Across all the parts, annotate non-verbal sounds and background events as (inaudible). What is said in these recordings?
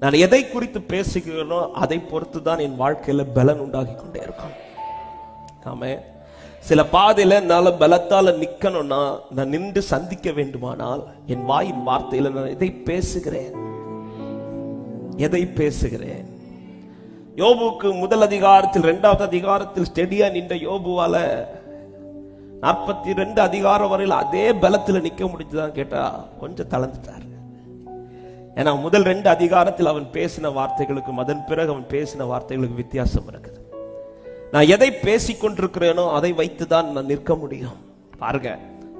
நான் எதை குறித்து பேசுகிறேனோ அதை பொறுத்து தான் என் வாழ்க்கையில பலன் உண்டாகி கொண்டே இருக்கும். ஆமே. சில பாதையில என்னால பலத்தால நிக்கணும்னா நான் நின்று சந்திக்க வேண்டுமானால் என் வாயின் வார்த்தையில நான் எதை பேசுகிறேன்? எதை பேசுகிறேன்? யோபுக்கு முதல் அதிகாரத்தில் இரண்டாவது அதிகாரத்தில் ஸ்டெடியா நின்ற யோபுவால நாற்பத்தி ரெண்டு அதிகாரம் வரையில் அதே பலத்தில் நிக்க முடிஞ்சுதான் கேட்டா கொஞ்சம் தளர்ந்துட்டார். ஏன்னா முதல் ரெண்டு அதிகாரத்தில் அவன் பேசின வார்த்தைகளுக்கும் அதன் பிறகு அவன் பேசின வார்த்தைகளுக்கு வித்தியாசம் இருக்குது. நான் எதை பேசிக்கொண்டிருக்கிறேனோ கொண்டிருக்கிறேனோ அதை வைத்துதான் நான் நிற்க முடியும். பாருங்க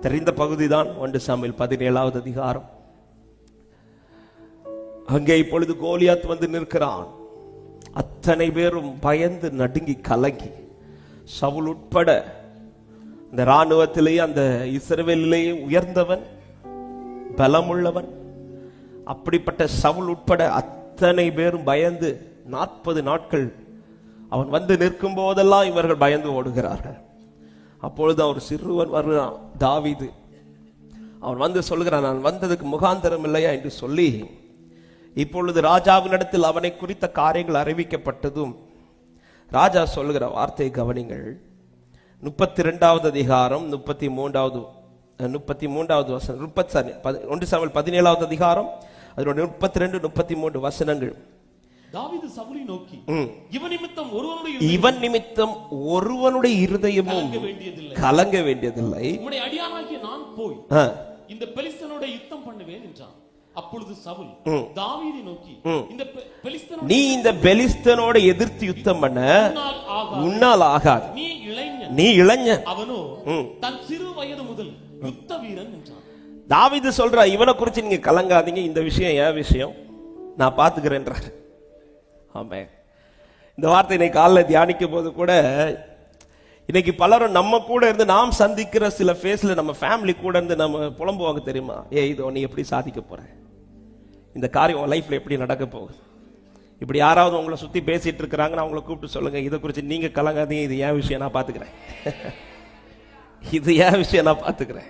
தெரிந்த பகுதி தான் ஒன்று சாமியில் பதினேழாவது அதிகாரம். அங்கே இப்பொழுது கோலியாத் வந்து நிற்கிறான். அத்தனை பேரும் பயந்து நடுங்கி கலங்கி சவுல் உட்பட இந்த ராணுவத்திலேயே அந்த இஸ்ரவேலிலேயே உயர்ந்தவன் பலமுள்ளவன் அப்படிப்பட்ட சவுல் உட்பட அத்தனை பேரும் பயந்து நாற்பது நாட்கள் அவன் வந்து நிற்கும் போதெல்லாம் இவர்கள் பயந்து ஓடுகிறார்கள். அப்பொழுது அவர் சிறுவன் வருகிறான் தாவிது. அவன் வந்து சொல்கிறான் நான் வந்ததுக்கு முகாந்தரம் இல்லையா என்று சொல்லி இப்பொழுது ராஜாவினிடத்தில் அவனை குறித்த காரியங்கள் அறிவிக்கப்பட்டதும் ராஜா சொல்லுகிற வார்த்தையை கவனிங்கள். முப்பத்தி ரெண்டாவது அதிகாரம் முப்பத்தி மூன்றாவது முப்பத்தி மூன்றாவது வசனம் முப்பத்தி சாரி ஒன்று சாமல் பதினேழாவது அதிகாரம் அதோட முப்பத்தி ரெண்டு முப்பத்தி மூன்று வசனங்கள். தாவீது சவுலை நோக்கி ம். இவன் நிமித்தம் ஒருவனுடைய இவன் நிமித்தம் ஒருவனுடைய இருதயமும் கலங்க வேண்டியதில்லை. உம்முடைய அடியானாகிய நான் போய் இந்த பெலிஸ்தனோட யுத்தம் பண்ணுவேன் என்றான். அப்பொழுது சவுல் ம். தாவீதை நோக்கி ம். இந்த பெ- பெலிஸ்தனோட நீ இந்த பெலிஸ்தனோட எதிர்த்து யுத்தம் பண்ண. முன்னால் ஆகாது. உன்னால் ஆகாது. நீ இளைஞன். நீ இளைஞன். அவனோ. தன் சிறு வயது முதல் யுத்த வீரன் என்றான். தாவிது சொல்றா இவனை குறித்து நீங்க கலங்காதீங்க இந்த விஷயம் என் விஷயம்? நான் பார்த்துக்கிறேன்றார் ஆமே இந்த வார்த்தை இன்னைக்கு காலைல தியானிக்கும் போது கூட இன்னைக்கு பலரும் நம்ம கூட இருந்து நாம் சந்திக்கிற சில ஃபேஸில் நம்ம ஃபேமிலி கூட இருந்து நம்ம புலம்புவாங்க தெரியுமா? ஏ இது நீ எப்படி சாதிக்க போற? இந்த காரியம் உன் லைஃப்ல எப்படி நடக்க போகுது? இப்படி யாராவது உங்களை சுற்றி பேசிட்டு இருக்கிறாங்கன்னா அவங்கள கூப்பிட்டு சொல்லுங்க. இதை குறித்து நீங்கள் கலங்காதீங்க இது என் விஷயம்? நான் பார்த்துக்கிறேன் (laughs) இது என் விஷயம்? நான் பார்த்துக்கிறேன்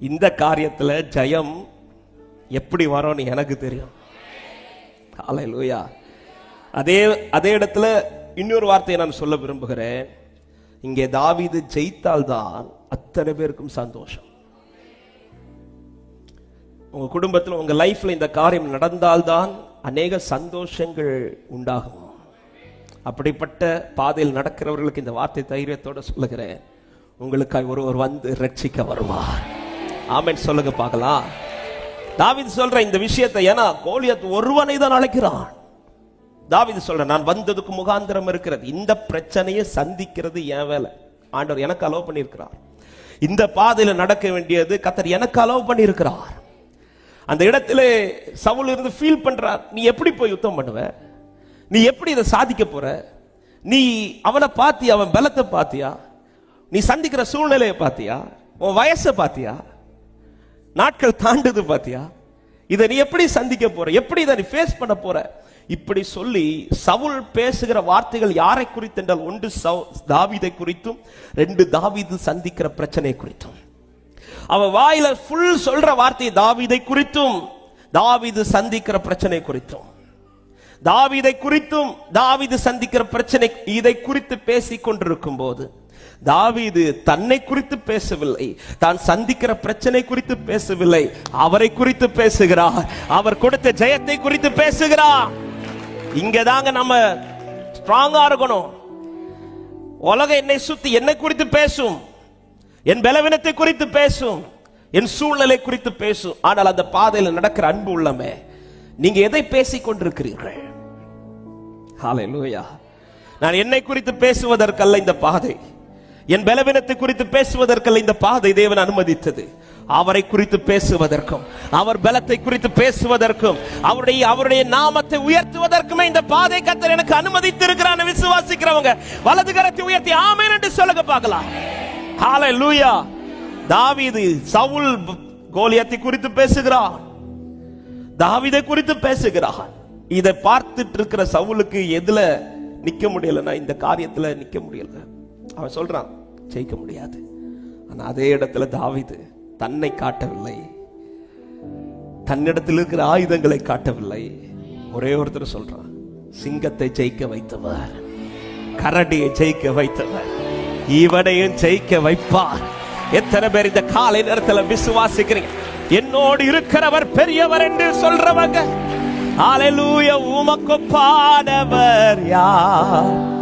இந்த காரியத்துல ஜெயம் எப்படி வரும்னு எனக்கு தெரியும். லூயா அதே அதே இடத்துல இன்னொரு வார்த்தையை நான் சொல்ல விரும்புகிறேன். இங்கே தாவீது ஜெயித்தால்தான் அத்தனை பேருக்கும் சந்தோஷம். உங்க குடும்பத்தில் உங்க லைஃப்ல இந்த காரியம் நடந்தால்தான் அநேக சந்தோஷங்கள் உண்டாகும். அப்படிப்பட்ட பாதையில் நடக்கிறவர்களுக்கு இந்த வார்த்தை தைரியத்தோட சொல்லுகிறேன். உங்களுக்காக ஒருவர் வந்து ரட்சிக்க வருவார். ஆமென் சொல்லுங்க பார்க்கலாம். தாவீது சொல்ற இந்த விஷயத்தை ஏன்னா கோலியத் ஒருவனை தான் அழைக்கிறான். தாவீது சொல்ற நான் வந்ததுக்கு முகாந்திரம் இருக்கிறது. இந்த பிரச்சனையை சந்திக்கிறது என் வேலை. ஆண்டவர் எனக்கு அலோவ் பண்ணியிருக்கிறார். இந்த பாதையில் நடக்க வேண்டியது கத்தர் எனக்கு அலோவ் பண்ணியிருக்கிறார். அந்த இடத்துல சவுல் இருந்து ஃபீல் பண்றார் நீ எப்படி போய் யுத்தம் பண்ணுவ? நீ எப்படி இதை சாதிக்க போற? நீ அவனை பாத்தியா? அவன் பலத்தை பாத்தியா? நீ சந்திக்கிற சூழ்நிலையை பாத்தியா? உன் வயசை பாத்தியா? நாட்கள் தாண்டுது பாத்தியா? இதை நீ எப்படி சந்திக்க போற? எப்படி இதை நீ ஃபேஸ் பண்ண போற? இப்படி சொல்லி சவுல் பேசுகிற வார்த்தைகள் யாரை குறித்து என்றால் ஒன்று சவு- தாவிதை குறித்தும் ரெண்டு தாவிது சந்திக்கிற பிரச்சனை குறித்தும். அவன் வாயில ஃபுல் சொல்ற வார்த்தை தாவீதை குறித்தும் தாவிது சந்திக்கிற பிரச்சனை குறித்தும். தாவிதை குறித்தும் தாவிது சந்திக்கிற பிரச்சனை இதை குறித்து பேசிக் கொண்டிருக்கும் போது தாவீது தன்னை குறித்து பேசவில்லை. தான் சந்திக்கிற பிரச்சனை குறித்து பேசவில்லை. அவரை குறித்து பேசுகிறார். அவர் கொடுத்த ஜெயத்தை குறித்து பேசுகிறார். இங்கதாங்க நம்ம ஸ்ட்ராங்கா இருக்கணும். உலகம் என்னை சுத்தி என்னை குறித்து பேசும். என் பலவீனத்தை குறித்து பேசும். என் சூழ்நிலை குறித்து பேசும். ஆனால் அந்த பாதையில் நடக்கிற அன்பு உள்ளமே. நீங்க எதை பேசிக் கொண்டிருக்கிறீர்கள்? ஹalleluya நான் என்னை குறித்து பேசுவதற்கல்ல இந்த பாதை. என் பலவீனத்தை குறித்து பேசுவதற்கல்ல இந்த பாதை தேவன் அனுமதித்தது. அவரை குறித்து பேசுவதற்கும் அவர் பலத்தை குறித்து பேசுவதற்கும் அவருடைய அவருடைய நாமத்தை உயர்த்துவதற்குமே இந்த பாதை கத்தர் எனக்கு அனுமதித்திருக்கிறான் விசுவாசிக்கிறவங்க வலது கரத்தை உயர்த்தி ஆமேன் என்று சொல்லுங்க பார்க்கலாம். லூயா தாவிது சவுல் கோலியத்தை குறித்து பேசுகிறான் தாவிதை குறித்து பேசுகிறான் இதை பார்த்துட்டு இருக்கிற சவுலுக்கு எதுல நிக்க முடியலன்னா இந்த காரியத்துல நிக்க முடியல. அவன் சொல்றான் ஜெயிக்க முடியாது. ஆனா அதே இடத்துல தாவிது தன்னை காட்டவில்லை. தன்னிடத்தில் இருக்கிற ஆயுதங்களை காட்டவில்லை. ஒரே ஒருத்தர் சொல்றான் சிங்கத்தை ஜெயிக்க வைத்தவர் கரடியை ஜெயிக்க வைத்தவர் இவனையும் ஜெயிக்க வைப்பார். எத்தனை பேர் இந்த காலை நேரத்துல விசுவாசிக்கிறீங்க? என்னோடு இருக்கிறவர் பெரியவர் என்று சொல்றவங்க. உமக்கு பாடவர் யார்?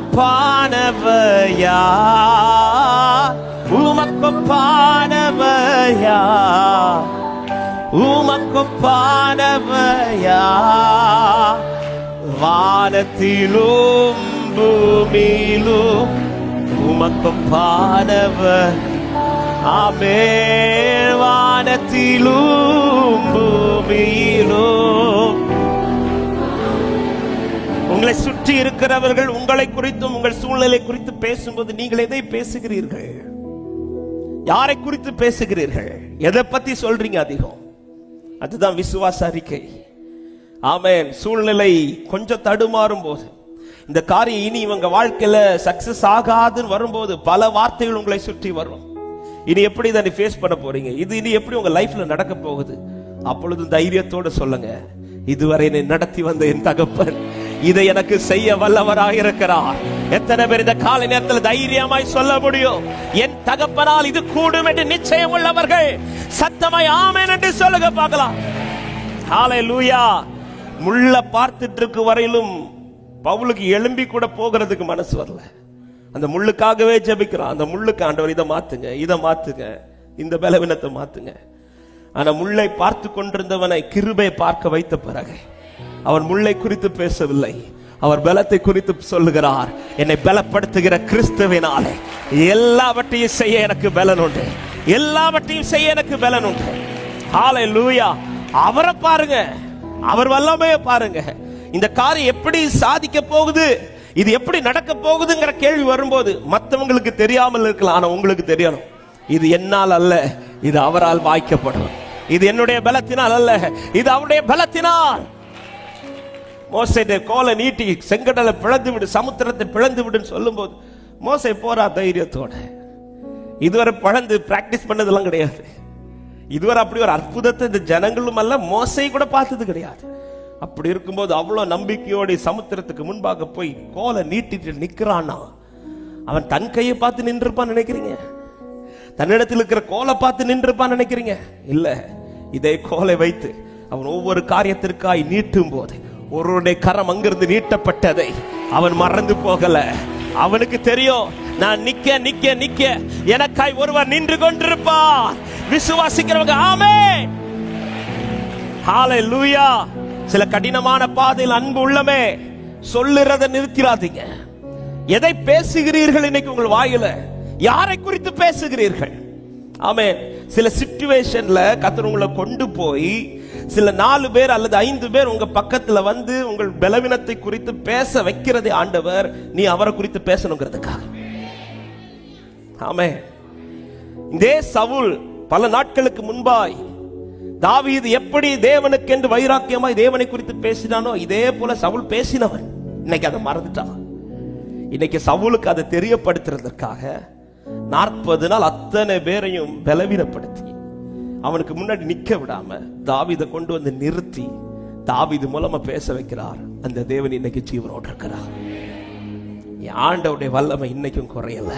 உமக்கொப்பானவர் யார் உமக்கொப்பானவர் யார் உமக்கொப்பானவர் யார் வானத்திலும் பூமியிலும் உமக்கொப்பானவர் ஆமே வானத்திலும் பூமியிலும் உங்களை சுற்றி இருக்கிறவர்கள் உங்களை குறித்தும் உங்கள் சூழ்நிலை குறித்து பேசும்போது நீங்கள் எதை பேசுகிறீர்கள்? யாரை குறித்து பேசுகிறீர்கள்? எதை பத்தி சொல்றீங்க அதிகம்? அதுதான் விசுவாச அறிக்கை. ஆமேன். சூழ்நிலை கொஞ்சம் தடுமாறும் போது. இந்த காரியம் இனி இவங்க வாழ்க்கையில சக்சஸ் ஆகாதுன்னு வரும்போது பல வார்த்தைகள் உங்களை சுற்றி வரும். இனி எப்படி இதை ஃபேஸ் பண்ண போறீங்க? இது இனி எப்படி உங்க லைஃப்ல நடக்க போகுது? அப்பொழுது தைரியத்தோட சொல்லுங்க. இதுவரை என்னை நடத்தி வந்த என் தகப்பன். இதை எனக்கு செய்ய வல்லவராக இருக்கிறார். எத்தனை பேர் இந்த காலை நேரத்தில் தைரியமாய் சொல்ல முடியும்? என் தகப்பனால் இது கூடும் என்று நிச்சயம் உள்ளவர்கள் சத்தமாய் ஆமேன் என்று சொல்லுங்க பார்க்கலாம். ஹalleluya முள்ள பார்த்துட்டு இருக்கு வரையிலும் பவுலுக்கு எழும்பி கூட போகிறதுக்கு மனசு வரல. அந்த முள்ளுக்காகவே ஜெபிக்கிறான் அந்த முள்ளுக்கு ஆண்டவர் இதை மாத்துங்க இதை மாத்துங்க இந்த பலவீனத்தை மாத்துங்க. ஆனா முள்ளை பார்த்து கொண்டிருந்தவனை கிருபை பார்க்க வைத்த பிறகு அவன் முள்ளை குறித்து பேசவில்லை. அவர் பலத்தை குறித்து சொல்லுகிறார். என்னை பலப்படுத்துகிற கிறிஸ்துவினாலே. எல்லாவற்றையும் செய்ய எனக்கு பலன் உண்டு. எல்லாவற்றையும் செய்ய எனக்கு பலன் உண்டு. லூயா அவரை பாருங்க. அவர் வல்லமைய பாருங்க. இந்த காரியம் எப்படி சாதிக்க போகுது? இது எப்படி நடக்க போகுதுங்கிற கேள்வி வரும்போது மற்றவங்களுக்கு தெரியாமல் இருக்கலாம். ஆனா உங்களுக்கு தெரியணும். இது என்னால் அல்ல. இது அவரால் வாய்க்கப்படும். இது என்னுடைய பலத்தினால் அல்ல. இது அவருடைய பலத்தினால். மோசை கோலை நீட்டி செங்கடலை பிளந்து விடு சமுத்திரத்தை பிளந்து விடுன்னு சொல்லும்போது மோசை போறா தைரியத்தோட. இதுவரை பழந்து பிராக்டிஸ் பண்ணதெல்லாம் கிடையாது. இதுவரை அப்படி ஒரு அற்புதத்தை இந்த ஜனங்களும் அல்ல மோசை கூட பார்த்தது கிடையாது. அப்படி இருக்கும்போது அவ்வளோ நம்பிக்கையோட சமுத்திரத்துக்கு முன்பாக போய் கோலை நீட்டிட்டு நிக்கிறானா? அவன் தன் கையை பார்த்து நின்றுப்பான்னு நினைக்கிறீங்க? தன்னிடத்தில் இருக்கிற கோலை பார்த்து நின்றுப்பான்னு நினைக்கிறீங்க? இல்லை இதே கோலை வைத்து அவன் ஒவ்வொரு காரியத்திற்காய் நீட்டும் போது ஒருவருடைய கரம் அங்கிருந்து நீட்டப்பட்டதை அவன் மறந்து போகல. அவனுக்கு தெரியும் நான் நிக்க நிக்க நிக்க. எனக்காய் ஒருவர் நின்று கொண்டிருப்பார். விசுவாசிக்கிறவங்க ஆமே ஹalleluya சில கடினமான பாதையில் அன்பு உள்ளமே. சொல்லுறத நிறுத்திராதீங்க. எதை பேசுகிறீர்கள் இன்னைக்கு உங்கள் வாயில? யாரை குறித்து பேசுகிறீர்கள்? ஆமே சில சிச்சுவேஷன்ல கத்தர் உங்களை கொண்டு போய் சில நாலு பேர் அல்லது ஐந்து பேர் உங்க பக்கத்துல வந்து உங்கள் பலவீனத்தை குறித்து பேச வைக்கிறதே ஆண்டவர் நீ அவரை குறித்து பேசணுங்கிறதுக்காக. ஆமே இதே சவுல் பல நாட்களுக்கு முன்பாய் தாவீது எப்படி தேவனுக்கு என்று வைராக்கியமாய் தேவனை குறித்து பேசினானோ இதே போல சவுல் பேசினவன். இன்னைக்கு அதை மறந்துட்டான். இன்னைக்கு சவுலுக்கு அதை தெரியப்படுத்துறதற்காக நாற்பது நாள் அத்தனை பேரையும் பலவீனப்படுத்தி. அவனுக்கு முன்னாடி நிக்க விடாம தாவீதை கொண்டு வந்து நிறுத்தி தாவிது மூலமா பேச வைக்கிறார். அந்த தேவன் இன்னைக்கு ஜீவனோடு இருக்கிறார். ஆண்டவுடைய வல்லமை இன்னைக்கும் குறையல.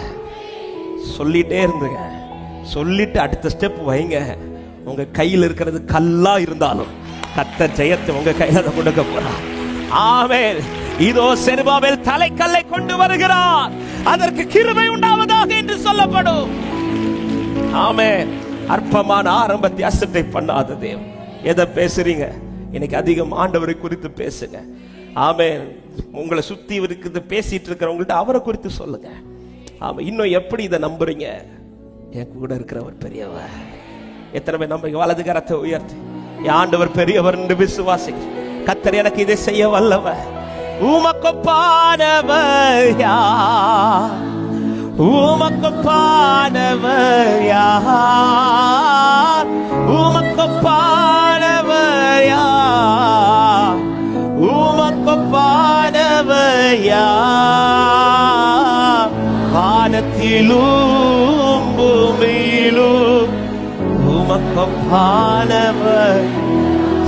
சொல்லிட்டே இருந்துங்க. சொல்லிட்டு அடுத்த ஸ்டெப் வைங்க. உங்க கையில் இருக்கிறது கல்லா இருந்தாலும் கத்த ஜெயத்தை உங்க கையில கொடுக்க போறார். ஆமே இதோ செருபாபேல் தலைக்கல்லை கொண்டு வருகிறார். அதற்கு கிருபை உண்டாவதாக என்று சொல்லப்படும். ஆமே அற்பமான ஆரம்பத்தை தியாசத்தை பண்ணாத தேவன். எதை பேசுறீங்க? இன்னைக்கு அதிகம் ஆண்டவரை குறித்து பேசுங்க. ஆமே உங்களை சுத்தி இருக்குது பேசிட்டு இருக்கிறவங்கள்ட்ட அவரை குறித்து சொல்லுங்க. ஆமா இன்னும் எப்படி இதை நம்புறீங்க? என் கூட இருக்கிறவர் பெரியவர். எத்தனை பேர் நம்ம வலது கரத்தை உயர்த்தி. ஆண்டவர் பெரியவர் என்று விசுவாசி கத்தர் எனக்கு இதை செய்ய வல்லவர். உமக்கொப்பானவர் யார்? உமக்கு பாடவர் யார்? உமக்கு பாடவர் யார்? உமக்கு பாடவர் யார்? வானத்திலும் பூமியிலும் உமக்கு பாடவர்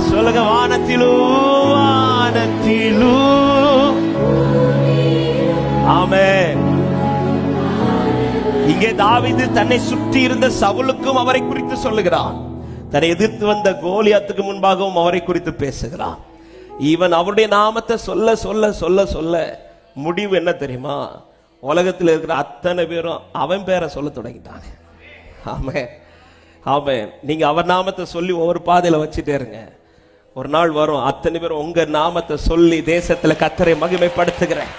சொல்லுங்க வானத்திலும் இங்கே தாவீது தன்னை சுற்றி இருந்த சவுலுக்கும் அவரை குறித்து சொல்லுகிறான். தன்னை எதிர்த்து வந்த கோலியாத்துக்கு முன்பாகவும் அவரை குறித்து பேசுகிறான். இவன் அவருடைய நாமத்தை சொல்ல சொல்ல சொல்ல சொல்ல முடிவு என்ன தெரியுமா? உலகத்தில் இருக்கிற அத்தனை பேரும் அவன் பேரை சொல்ல தொடங்கிட்டாங்க. ஆமென் ஆமென் நீங்க அவர் நாமத்தை சொல்லி ஒவ்வொரு பாதையில வச்சுட்டே இருங்க. ஒரு நாள் வரும் அத்தனை பேரும் உங்க நாமத்தை சொல்லி தேசத்துல கத்தரை மகிமைப்படுத்துகிறேன்.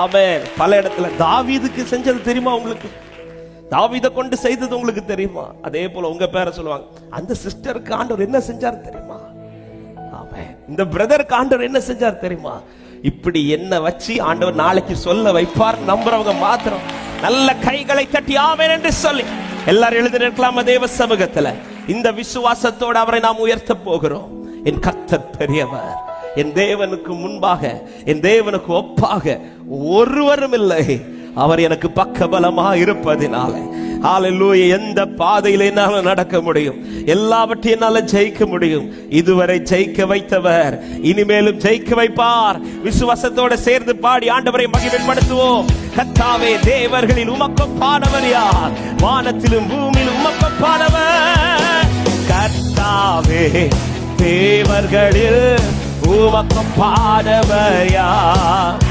ஆமென் பல இடத்துல தாவீதுக்கு செஞ்சது தெரியுமா உங்களுக்கு? தாவீதை கொண்டு செய்தது உங்களுக்கு தெரியுமா? அதே போல உங்க பேரை சொல்லுவாங்க. அந்த சிஸ்டருக்கு ஆண்டவர் என்ன செஞ்சார் தெரியுமா? ஆமென். இந்த பிரதருக்கு ஆண்டவர் என்ன செஞ்சார் தெரியுமா? இப்படி என்ன வச்சு ஆண்டவர் நாளைக்கு சொல்ல வைப்பார் நம்புறவங்க மாத்திரம் நல்ல கைகளை தட்டி ஆமென் என்று சொல்லி எல்லாரும் எழுதி நிற்கலாமா தேவ சமூகத்துல? இந்த விசுவாசத்தோடு அவரை நாம் உயர்த்த போகிறோம். என் கத்தர் பெரியவர் என் தேவனுக்கு முன்பாக என் தேவனுக்கு ஒப்பாக ஒருவரும் இல்லை. அவர் எனக்கு பக்கபலமா இருப்பதினால ஹalleluya எந்த பாதையில என்னால நடக்க முடியும்? எல்லாவற்றையும் என்னால ஜெயிக்க முடியும். இதுவரை ஜெயிக்க வைத்தவர். இனிமேலும் ஜெயிக்க வைப்பார். விசுவாசத்தோட சேர்ந்து பாடி ஆண்டவரை மகிமைப்படுத்துவோம். கத்தாவே தேவர்களில் பாடவர் யார்? வானத்திலும் பூமியிலும் மக்கம் பாடவர் கத்தாவே தேவர்களில் உமக்கொப்பானவர் யார்?